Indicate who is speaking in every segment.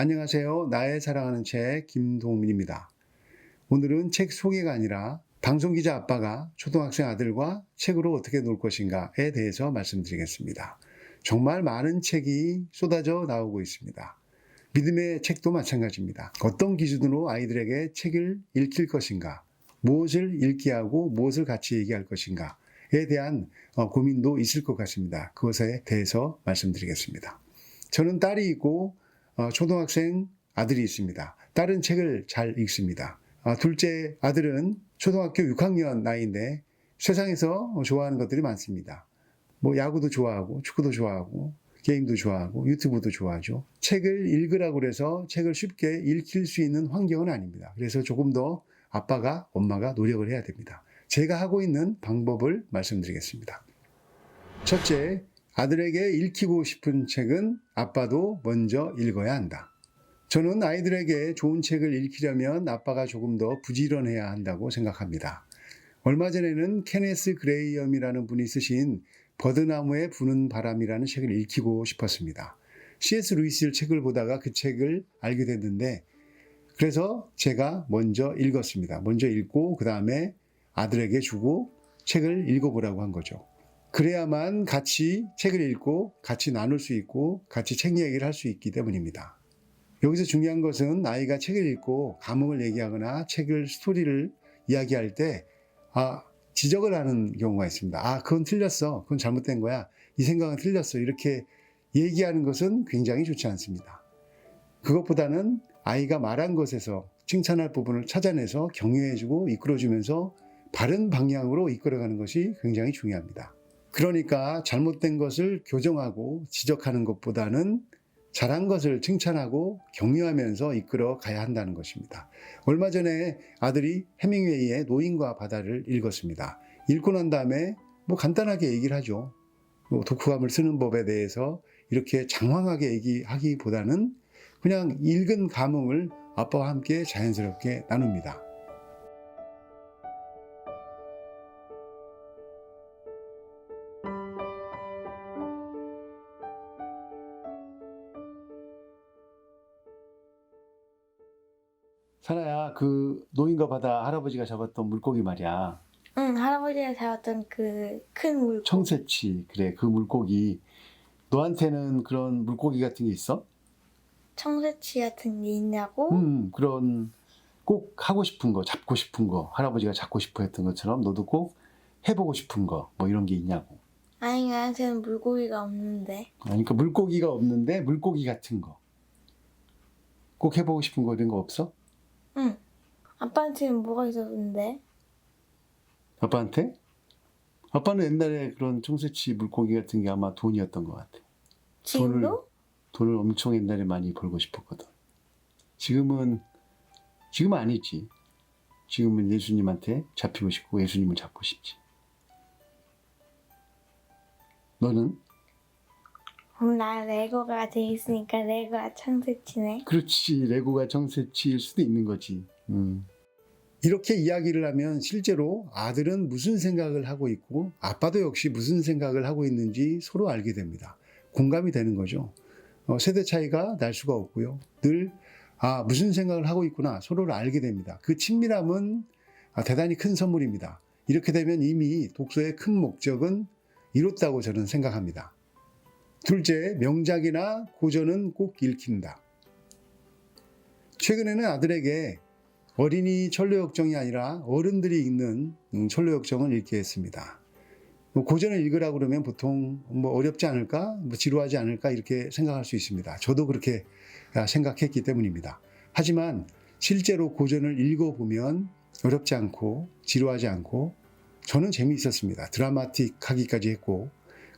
Speaker 1: 안녕하세요. 나의 사랑하는 책 김동민입니다. 오늘은 책 소개가 아니라 방송기자 아빠가 초등학생 아들과 책으로 어떻게 놀 것인가에 대해서 말씀드리겠습니다. 정말 많은 책이 쏟아져 나오고 있습니다. 믿음의 책도 마찬가지입니다. 어떤 기준으로 아이들에게 책을 읽힐 것인가, 무엇을 읽게 하고 무엇을 같이 얘기할 것인가에 대한 어, 고민도 있을 것 같습니다. 그것에 대해서 말씀드리겠습니다. 저는 딸이 있고 어, 초등학생 아들이 있습니다. 딸은 책을 잘 읽습니다. 아, 둘째 아들은 초등학교 6학년 나이인데 세상에서 좋아하는 것들이 많습니다. 뭐 야구도 좋아하고 축구도 좋아하고 게임도 좋아하고 유튜브도 좋아하죠. 책을 읽으라고 그래서 책을 쉽게 읽힐 수 있는 환경은 아닙니다. 그래서 조금 더 아빠가 엄마가 노력을 해야 됩니다. 제가 하고 있는 방법을 말씀드리겠습니다. 첫째, 아들에게 읽히고 싶은 책은 아빠도 먼저 읽어야 한다. 저는 아이들에게 좋은 책을 읽히려면 아빠가 조금 더 부지런해야 한다고 생각합니다. 얼마 전에는 케네스 그레이엄이라는 분이 쓰신 버드나무에 부는 바람이라는 책을 읽히고 싶었습니다. C.S. 루이스 책을 보다가 그 책을 알게 됐는데 그래서 제가 먼저 읽었습니다. 먼저 읽고 그 다음에 아들에게 주고 책을 읽어보라고 한 거죠. 그래야만 같이 책을 읽고 같이 나눌 수 있고 같이 책 얘기를 할 수 있기 때문입니다. 여기서 중요한 것은 아이가 책을 읽고 감흥을 얘기하거나 책을 스토리를 이야기할 때 아, 지적을 하는 경우가 있습니다. 아, 그건 틀렸어. 그건 잘못된 거야. 이 생각은 틀렸어. 이렇게 얘기하는 것은 굉장히 좋지 않습니다. 그것보다는 아이가 말한 것에서 칭찬할 부분을 찾아내서 격려해주고 이끌어주면서 바른 방향으로 이끌어가는 것이 굉장히 중요합니다. 그러니까 잘못된 것을 교정하고 지적하는 것보다는 잘한 것을 칭찬하고 격려하면서 이끌어 가야 한다는 것입니다. 얼마 전에 아들이 해밍웨이의 노인과 바다를 읽었습니다. 읽고 난 다음에 뭐 간단하게 얘기를 하죠. 뭐 독후감을 쓰는 법에 대해서 이렇게 장황하게 얘기하기보다는 그냥 읽은 감흥을 아빠와 함께 자연스럽게 나눕니다. 그 노인과 바다 할아버지가 잡았던 물고기 말이야.
Speaker 2: 응, 할아버지가 잡았던 그 큰 물고기.
Speaker 1: 청새치, 그래, 그 물고기. 너한테는 그런 물고기 같은 게 있어?
Speaker 2: 청새치 같은 게 있냐고?
Speaker 1: 음, 그런 꼭 하고 싶은 거, 잡고 싶은 거, 할아버지가 잡고 싶어 했던 것처럼 너도 꼭 해보고 싶은 거, 뭐 이런 게 있냐고.
Speaker 2: 아니, 나한테는 물고기가 없는데.
Speaker 1: 그러니까 물고기가 없는데 물고기 같은 거. 꼭 해보고 싶은 거 이런 거 없어?
Speaker 2: 응. 아빠한테는 뭐가 있었는데?
Speaker 1: 아빠한테? 아빠는 옛날에 그런 청새치 물고기 같은 게 아마 돈이었던 것 같아.
Speaker 2: 지금도?
Speaker 1: 돈을 엄청 옛날에 많이 벌고 싶었거든. 지금은, 지금은 아니지. 지금은 예수님한테 잡히고 싶고 예수님을 잡고 싶지. 너는?
Speaker 2: 그럼 나 레고가 돼 있으니까 레고가 청새치네.
Speaker 1: 그렇지. 레고가 청새치일 수도 있는 거지. 음. 이렇게 이야기를 하면 실제로 아들은 무슨 생각을 하고 있고 아빠도 역시 무슨 생각을 하고 있는지 서로 알게 됩니다. 공감이 되는 거죠. 어, 세대 차이가 날 수가 없고요. 늘, 아, 무슨 생각을 하고 있구나. 서로를 알게 됩니다. 그 친밀함은 아, 대단히 큰 선물입니다. 이렇게 되면 이미 독서의 큰 목적은 이뤘다고 저는 생각합니다. 둘째, 명작이나 고전은 꼭 읽힌다. 최근에는 아들에게 어린이 천로역정이 아니라 어른들이 읽는 음, 천로역정을 읽게 했습니다. 뭐 고전을 읽으라고 그러면 보통 뭐 어렵지 않을까, 뭐 지루하지 않을까 이렇게 생각할 수 있습니다. 저도 그렇게 아, 생각했기 때문입니다. 하지만 실제로 고전을 읽어보면 어렵지 않고 지루하지 않고 저는 재미있었습니다. 드라마틱하기까지 했고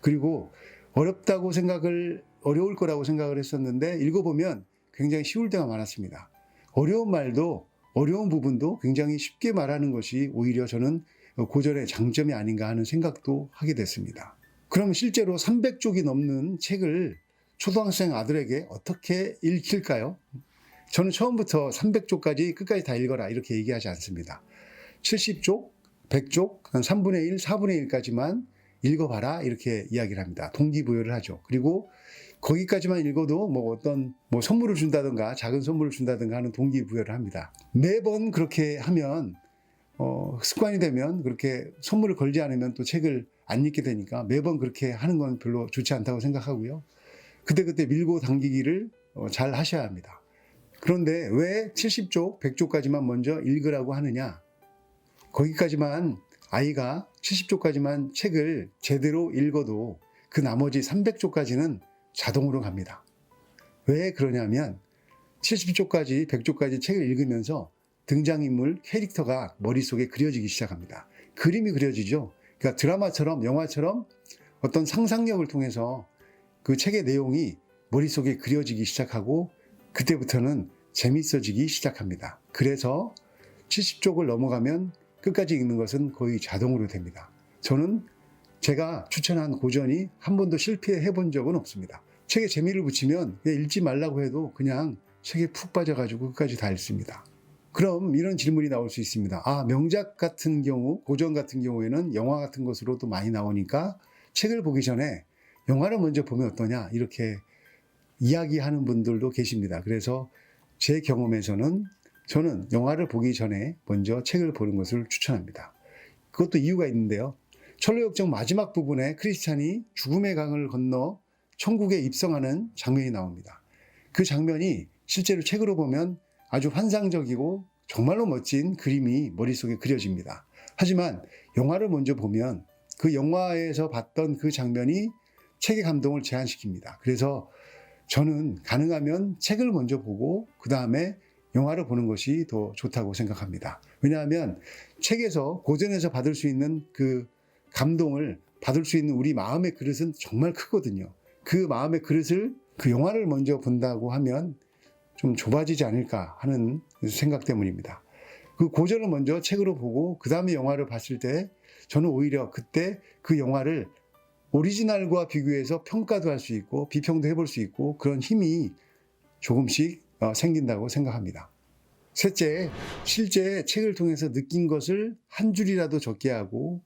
Speaker 1: 그리고 어렵다고 생각을 어려울 거라고 생각을 했었는데 읽어보면 굉장히 쉬울 때가 많았습니다. 어려운 말도 어려운 부분도 굉장히 쉽게 말하는 것이 오히려 저는 고전의 장점이 아닌가 하는 생각도 하게 됐습니다. 그럼 실제로 300쪽이 넘는 책을 초등학생 아들에게 어떻게 읽힐까요? 저는 처음부터 300쪽까지 끝까지 다 읽어라 이렇게 얘기하지 않습니다. 70쪽, 100쪽, 한 3분의 1, 4분의 1까지만 읽어봐라 이렇게 이야기를 합니다. 동기부여를 하죠. 그리고 거기까지만 읽어도 뭐 어떤 뭐 선물을 준다든가 작은 선물을 준다든가 하는 동기부여를 합니다. 매번 그렇게 하면 어, 습관이 되면 그렇게 선물을 걸지 않으면 또 책을 안 읽게 되니까 매번 그렇게 하는 건 별로 좋지 않다고 생각하고요. 그때그때 밀고 당기기를 어, 잘 하셔야 합니다. 그런데 왜 70쪽, 100쪽까지만 먼저 읽으라고 하느냐? 거기까지만 아이가 70쪽까지만 책을 제대로 읽어도 그 나머지 300쪽까지는 자동으로 갑니다. 왜 그러냐면 70쪽까지, 100쪽까지 책을 읽으면서 등장인물, 캐릭터가 머릿속에 그려지기 시작합니다. 그림이 그려지죠. 그러니까 드라마처럼, 영화처럼 어떤 상상력을 통해서 그 책의 내용이 머릿속에 그려지기 시작하고 그때부터는 재밌어지기 시작합니다. 그래서 70쪽을 넘어가면 끝까지 읽는 것은 거의 자동으로 됩니다. 저는 제가 추천한 고전이 한 번도 실패해 본 적은 없습니다. 책에 재미를 붙이면 읽지 말라고 해도 그냥 책에 푹 빠져가지고 끝까지 다 읽습니다. 그럼 이런 질문이 나올 수 있습니다. 아, 명작 같은 경우, 고전 같은 경우에는 영화 같은 것으로도 많이 나오니까 책을 보기 전에 영화를 먼저 보면 어떠냐? 이렇게 이야기하는 분들도 계십니다. 그래서 제 경험에서는 저는 영화를 보기 전에 먼저 책을 보는 것을 추천합니다. 그것도 이유가 있는데요. 철로역정 마지막 부분에 크리스찬이 죽음의 강을 건너 천국에 입성하는 장면이 나옵니다. 그 장면이 실제로 책으로 보면 아주 환상적이고 정말로 멋진 그림이 머릿속에 그려집니다. 하지만 영화를 먼저 보면 그 영화에서 봤던 그 장면이 책의 감동을 제한시킵니다. 그래서 저는 가능하면 책을 먼저 보고 그 다음에 영화를 보는 것이 더 좋다고 생각합니다. 왜냐하면 책에서 고전에서 받을 수 있는 그 감동을 받을 수 있는 우리 마음의 그릇은 정말 크거든요. 그 마음의 그릇을 그 영화를 먼저 본다고 하면 좀 좁아지지 않을까 하는 생각 때문입니다. 그 고전을 먼저 책으로 보고 그 다음에 영화를 봤을 때 저는 오히려 그때 그 영화를 오리지널과 비교해서 평가도 할 수 있고 비평도 해볼 수 있고 그런 힘이 조금씩 어, 생긴다고 생각합니다. 셋째, 실제 책을 통해서 느낀 것을 한 줄이라도 적게 하고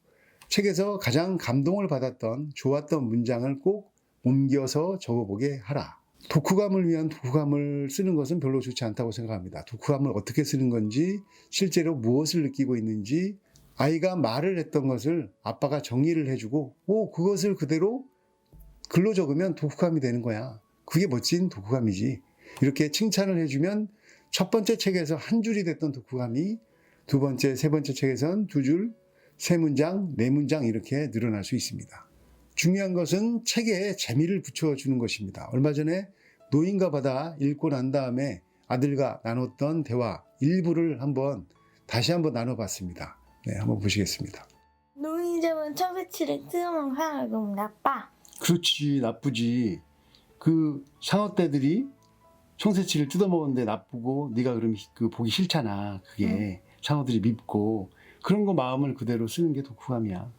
Speaker 1: 책에서 가장 감동을 받았던 좋았던 문장을 꼭 옮겨서 적어보게 하라. 독후감을 위한 독후감을 쓰는 것은 별로 좋지 않다고 생각합니다. 독후감을 어떻게 쓰는 건지, 실제로 무엇을 느끼고 있는지, 아이가 말을 했던 것을 아빠가 정리를 해주고, 오, 그것을 그대로 글로 적으면 독후감이 되는 거야. 그게 멋진 독후감이지. 이렇게 칭찬을 해주면 첫 번째 책에서 한 줄이 됐던 독후감이 두 번째, 세 번째 책에선 두 줄, 세 문장, 네 문장 이렇게 늘어날 수 있습니다. 중요한 것은 책에 재미를 붙여주는 것입니다. 얼마 전에 노인과 바다 읽고 난 다음에 아들과 나눴던 대화 일부를 한번 다시 한번 나눠봤습니다. 네, 한번 보시겠습니다.
Speaker 2: 노인정은 청새치를 뜯어먹는 사람이 너무 나빠.
Speaker 1: 그렇지, 나쁘지. 그 상어떼들이 청새치를 뜯어먹었는데 나쁘고 네가 그럼 그 보기 싫잖아. 그게 상어들이 밉고 그런 거 마음을 그대로 쓰는 게 독후감이야.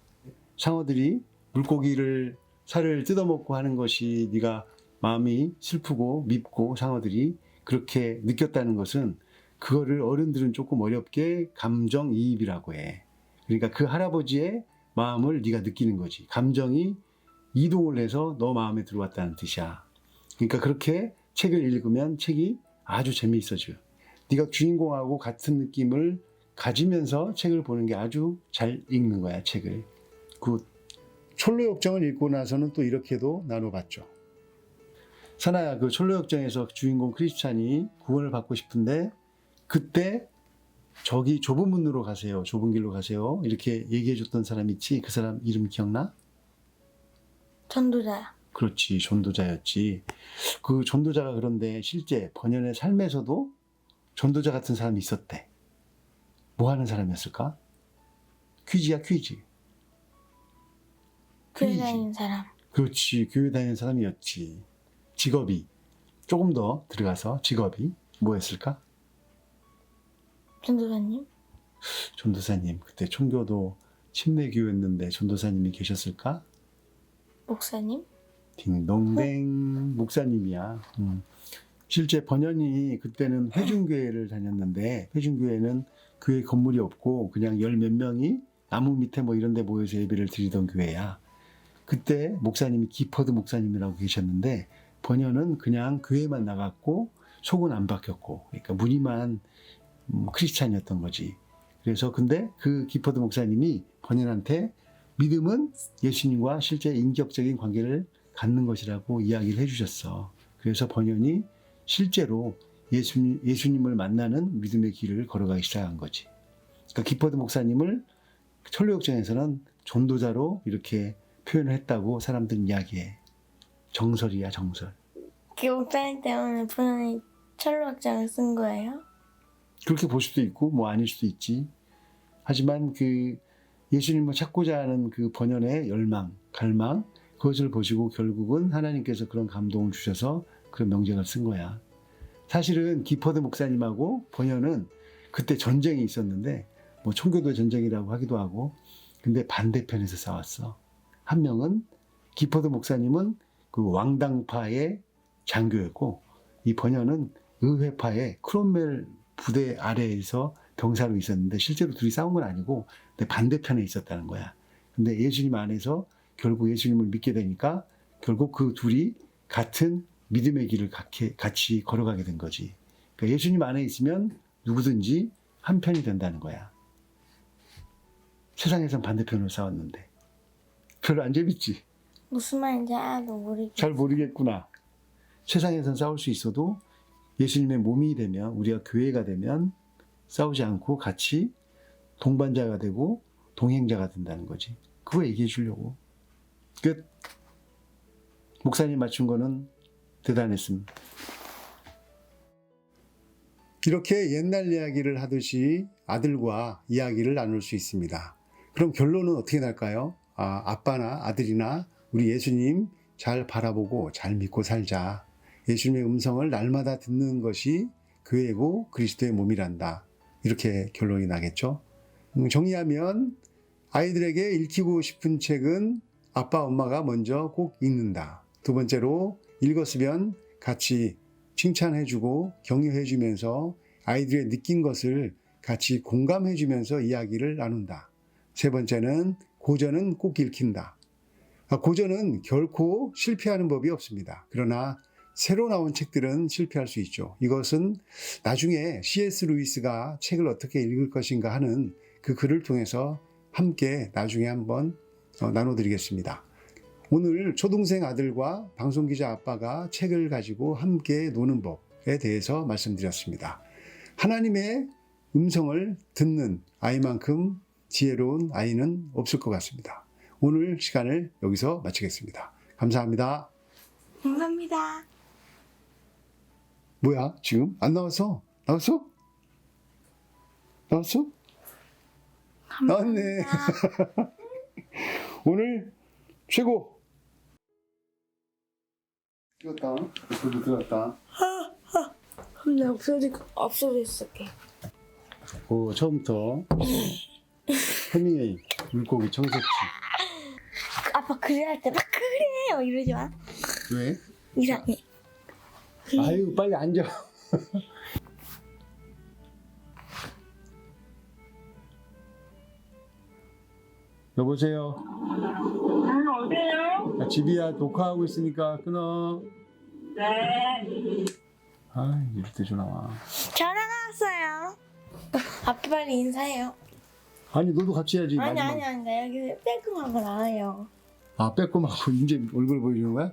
Speaker 1: 상어들이 물고기를 살을 뜯어먹고 하는 것이 네가 마음이 슬프고 밉고 상어들이 그렇게 느꼈다는 것은 그거를 어른들은 조금 어렵게 감정이입이라고 해. 그러니까 그 할아버지의 마음을 네가 느끼는 거지. 감정이 이동을 해서 너 마음에 들어왔다는 뜻이야. 그러니까 그렇게 책을 읽으면 책이 아주 재미있어져요. 네가 주인공하고 같은 느낌을 가지면서 책을 보는 게 아주 잘 읽는 거야, 책을. 그 촐로역정을 읽고 나서는 또 이렇게도 나눠봤죠. 사나야, 그 촐로역정에서 주인공 크리스찬이 구원을 받고 싶은데 그때 저기 좁은 문으로 가세요. 좁은 길로 가세요. 이렇게 얘기해 줬던 사람 있지? 그 사람 이름 기억나?
Speaker 2: 전도자야.
Speaker 1: 그렇지, 전도자였지. 그 전도자가 그런데 실제 번연의 삶에서도 전도자 같은 사람이 있었대. 뭐 하는 사람이었을까? 퀴즈야, 퀴즈.
Speaker 2: 교회. 다니는 사람.
Speaker 1: 그렇지, 교회 다니는 사람이었지. 직업이. 조금 더 들어가서 직업이 뭐였을까?
Speaker 2: 전도사님.
Speaker 1: 전도사님. 그때 총교도 침례교였는데 전도사님이 계셨을까?
Speaker 2: 목사님.
Speaker 1: 딩동댕 목사님이야. 음. 실제 번연이 그때는 회중교회를 다녔는데 회중교회는 교회 건물이 없고 그냥 열 몇 명이 나무 밑에 뭐 이런 데 모여서 예배를 드리던 교회야. 그때 목사님이 기퍼드 목사님이라고 계셨는데 번연은 그냥 교회만 나갔고 속은 안 바뀌었고 그러니까 무늬만 음, 크리스찬이었던 거지. 그래서 근데 그 기퍼드 목사님이 번연한테 믿음은 예수님과 실제 인격적인 관계를 갖는 것이라고 이야기를 해주셨어. 그래서 번연이 실제로 예수님, 예수님을 만나는 믿음의 길을 걸어가기 시작한 거지. 그러니까 기퍼드 목사님을 천로역전에서는 전도자로 이렇게 표현을 했다고 사람들은 이야기해. 정설이야, 정설.
Speaker 2: 그 목사님 때문에 분원이 철로학장을 쓴 거예요?
Speaker 1: 그렇게 볼 수도 있고, 뭐 아닐 수도 있지. 하지만 그 예수님을 찾고자 하는 그 번연의 열망, 갈망, 그것을 보시고 결국은 하나님께서 그런 감동을 주셔서 그런 명제를 쓴 거야. 사실은 기퍼드 목사님하고 번연은 그때 전쟁이 있었는데, 뭐 총교도 전쟁이라고 하기도 하고, 근데 반대편에서 싸웠어. 한 명은 기퍼드 목사님은 그 왕당파의 장교였고, 이 번연은 의회파의 크롬멜 부대 아래에서 병사로 있었는데 실제로 둘이 싸운 건 아니고 근데 반대편에 있었다는 거야. 근데 예수님 안에서 결국 예수님을 믿게 되니까 결국 그 둘이 같은 믿음의 길을 같이, 걸어가게 된 거지. 그러니까 예수님 안에 있으면 누구든지 한 편이 된다는 거야. 세상에선 반대편으로 싸웠는데. 별로 안 재밌지?
Speaker 2: 무슨 말인지 하나도 모르겠어.
Speaker 1: 잘 모르겠구나. 세상에선 싸울 수 있어도 예수님의 몸이 되면 우리가 교회가 되면 싸우지 않고 같이 동반자가 되고 동행자가 된다는 거지. 그거 얘기해 주려고. 끝. 목사님 맞춘 거는 대단했습니다. 이렇게 옛날 이야기를 하듯이 아들과 이야기를 나눌 수 있습니다. 그럼 결론은 어떻게 날까요? 아, 아빠나 아들이나 우리 예수님 잘 바라보고 잘 믿고 살자. 예수님의 음성을 날마다 듣는 것이 교회고 그리스도의 몸이란다. 이렇게 결론이 나겠죠. 음, 정리하면 아이들에게 읽히고 싶은 책은 아빠, 엄마가 먼저 꼭 읽는다. 두 번째로 읽었으면 같이 칭찬해주고 격려해주면서 아이들의 느낀 것을 같이 공감해주면서 이야기를 나눈다. 세 번째는 고전은 꼭 읽힌다. 아, 고전은 결코 실패하는 법이 없습니다. 그러나 새로 나온 책들은 실패할 수 있죠. 이것은 나중에 C.S. 루이스가 책을 어떻게 읽을 것인가 하는 그 글을 통해서 함께 나중에 한번 어, 나눠드리겠습니다. 오늘 초등생 아들과 방송기자 아빠가 책을 가지고 함께 노는 법에 대해서 말씀드렸습니다. 하나님의 음성을 듣는 아이만큼 지혜로운 아이는 없을 것 같습니다. 오늘 시간을 여기서 마치겠습니다. 감사합니다.
Speaker 2: 감사합니다.
Speaker 1: 뭐야, 지금? 안 나왔어? 나왔어? 나왔어? 나왔네. 오늘 최고! 들었다. 목소리 들었다.
Speaker 2: 근데 목소리 앞소리 쓸게.
Speaker 1: 오, 처음부터 해밍웨이 물고기 청소치.
Speaker 2: 아빠 그래 할 때 막 그래요 이러지 마.
Speaker 1: 왜?
Speaker 2: 이상해.
Speaker 1: 아유, 빨리 앉아. 여보세요.
Speaker 3: 응, 어디에요?
Speaker 1: 나 집이야. 녹화하고 있으니까 끊어.
Speaker 3: 네.
Speaker 1: 아, 이럴 때 전화 와.
Speaker 2: 전화가 왔어요. 아빠 빨리 인사해요.
Speaker 1: 아니, 너도 같이 해야지.
Speaker 2: 아니
Speaker 1: 마지막.
Speaker 2: 아니 아니 나 여기 빼끔하고 나와요.
Speaker 1: 아, 빼꼼하고 이제 얼굴 보여주는 거야?